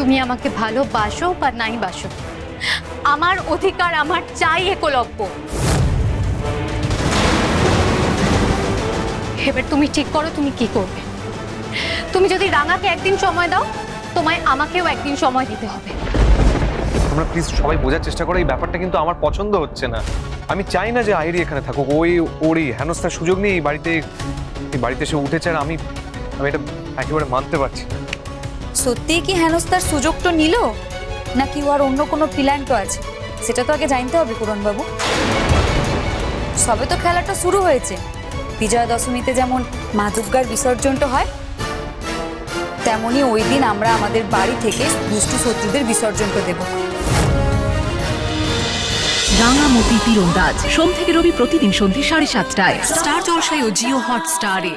তুমি আমাকে ভালোবাসো বা নাই বাসো। আমার অধিকার, আমার চাই একলব্য। এবার তুমি ঠিক করো, তুমি কি করবে? তুমি যদি রাঙাকে একদিন সময় দাও, তোমায় আমাকেও একদিন সময় দিতে হবে। তোমরা প্লিজ সবাই বোঝার চেষ্টা করো, এই ব্যাপারটা কিন্তু আমার পছন্দ হচ্ছে না। আমি চাই না যে আইরি এখানে থাকুক, ওই, ওরই, হেনস্থার সুযোগ নেই বাড়িতে বাড়িতে এসে উঠেছে আর আমি আমি এটা একেবারে মানতে পারছি না। সত্যিই কি হেনস্থার সুযোগটা নিল? নাকি ও আর অন্য কোনো প্ল্যান তো আছে? সেটা তো আগে জানতে হবে বাবু সবে তো খেলাটা শুরু হয়েছে। বিজয়া দশমীতে যেমন মা দুর্গার বিসর্জনটা হয় তেমনই ওই দিন আমরা আমাদের বাড়ি থেকে দুষ্টু শত্রুদের বিসর্জনটা দেবো। রাঙামতি তীরন্দাজ। সোম থেকে রবি প্রতিদিন সন্ধ্যে সাড়ে সাতটায়। স্টার জলসায় ও জিও হটস্টারে।